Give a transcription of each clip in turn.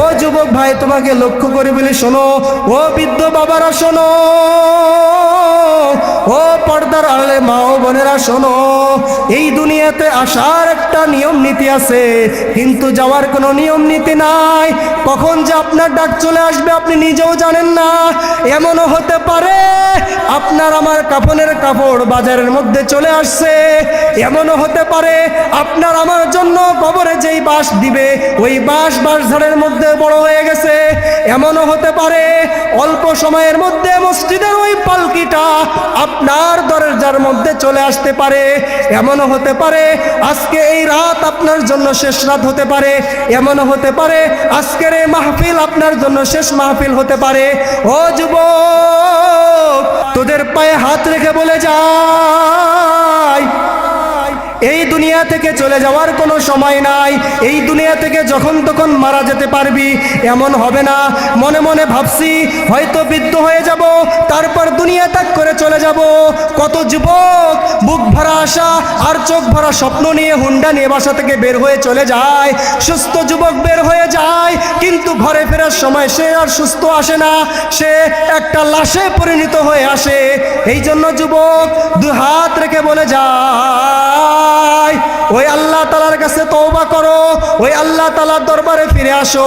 ও যুবক ভাই, তোমাকে লক্ষ্য করে বলে, শোনো, ও বৃদ্ধ বাবারা, শোনো, ও পর্দার আড়ালে মা ও বোনেরা, শোনো, এই দুনিয়াতে আসার একটা নিয়ম নীতি আছে, কিন্তু যাওয়ার কোনো নিয়ম নীতি নাই। কখন যে আপনার ডাক চলে আসবে, আপনি নিজেও জানেন না। এমনও হতে পারে, আপনার আমার কাপনের কাপড় বাজারের মধ্যে চলে আসছে। এমনও হতে পারে, আপনার আমার জন্য কবরে যেই বাঁশ দিবে, ওই বাঁশ বাঁশ ঝাড়ের মধ্যে বড় হয়ে গেছে। এমনও হতে পারে, অল্প সময়ের মধ্যে মসজিদের ওই পালকিটা আপনার দরজার মধ্যে চলে আসতে পারে, এমনও হতে পারে, আজকে এই রাত আপনার জন্য শেষ রাত হতে পারে, এমনও হতে পারে, আজকের এই মাহফিল আপনার জন্য শেষ মাহফিল হতে পারে। ও যুবক, তোদের পায়ে হাত রেখে বলে যায় এই দুনিয়া থেকে চলে যাওয়ার কোনো সময় নাই। এই দুনিয়া থেকে যখন তখন মারা যেতে পারবি, এমন হবে না। মনে মনে ভাবছি, হয়তো বৃদ্ধ হয়ে যাব, তারপর দুনিয়া ত্যাগ করে চলে যাব। কত যুবক, বুক ভরা আশা আর চোখ ভরা স্বপ্ন নিয়ে হুন্ডা নিয়ে বাসা থেকে বের হয়ে চলে যায়। সুস্থ যুবক বের হয়ে যায়, কিন্তু ঘরে ফেরার সময় সে আর সুস্থ আসে না। সে একটা লাশে পরিণত হয়ে আসে। এই জন্য যুবক দু হাত রেখে বলে যায় ওই আল্লাহ তালার কাছে তওবা করো, ওই আল্লাহ তালার দরবারে ফিরে আসো।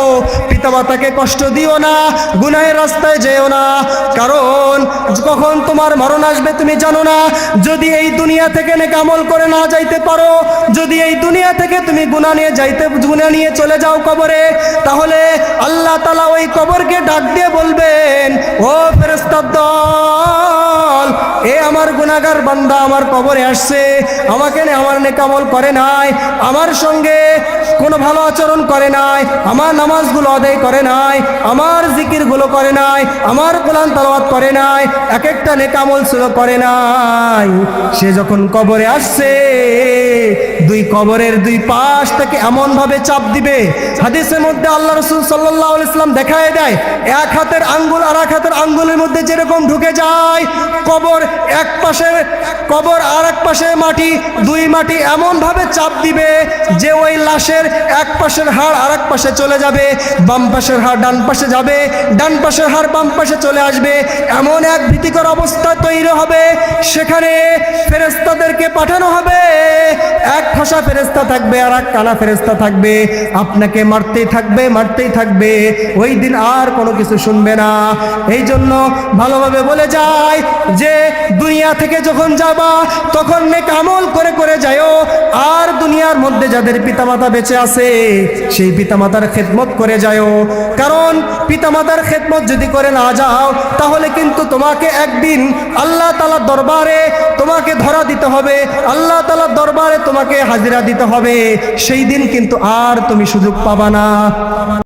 পিতামাতাকে কষ্ট দিও না, গুনাহের রাস্তায় যেও না। কারণ কখন তোমার মরণ আসবে তুমি জানো না, যদি এই দুনিয়া থেকে নেক করে না যাইতে পারো, যদি এই দুনিয়া থেকে তুমি গুনাহ নিয়ে যাইতে, গুনাহ নিয়ে চলে যাও কবরে, তাহলে আল্লাহ তালা ওই কবরকে ডাক দিয়ে বলবেন, ও ফেরেস্তার দল আমার গুনাগার বান্দা আমার কবরে আসছে, আমাকে আমার নেকামল করে নাই, আমার সঙ্গে কোনো ভালো আচরণ করে নাই, আমার নামাজগুলো আদায় করে নাই, আমার জিকিরগুলো করে নাই, আমার কোরআন তালাওয়াত করে নাই এক একটা নেকামল ছিল করে নাই। সে যখন কবরে আসছে, দুই কবরের দুই পাশ থেকে এমন ভাবে চাপ দিবে, হাদিসের মধ্যে আল্লাহ রসুল সাল্লাহ ইসলাম দেখায় দেয়, এক হাতের আঙ্গুল আর এক হাতের আঙ্গুলের মধ্যে যেরকম ঢুকে যায়, কবর এক পাশে কবর আর এক পাশে মাটি, দুই মাটি এমন ভাবে চাপ দিবে যে ওই লাশের এক পাশের হাড় আর এক পাশে চলে যাবে, বাম পাশের হাড় ডান পাশে যাবে, ডান পাশের হাড় বাম পাশে চলে আসবে। এমন এক ভীতিকর অবস্থা তৈরি হবে, সেখানে ফেরেস্তাদেরকে পাঠানো হবে। এক ভাষা ফেরেস্তা থাকবে আর এক কানা ফেরেস্তা থাকবে। আপনাকে মারতেই থাকবে মারতেই থাকবে। ওই দিন আর কোনো কিছু শুনবে না। এই জন্য ভালোভাবে বলে যায় যে দুনিয়া থেকে যখন যাবা, তখন নেক আমল করে করে যাও আর দুনিয়ার মধ্যে যাদের পিতামাতা বেঁচে আছে, সেই পিতামাতার খেদমত করে যাও কারণ পিতামাতার খেদমত যদি করে না যাও, তাহলে কিন্তু তোমাকে একদিন আল্লাহ তালার দরবারে তোমাকে ধরা দিতে হবে। আল্লাহ তালার দরবারে তোমাকে হাজিরা দিতে হবে। সেই দিন কিন্তু আর তুমি সুযোগ পাবা না।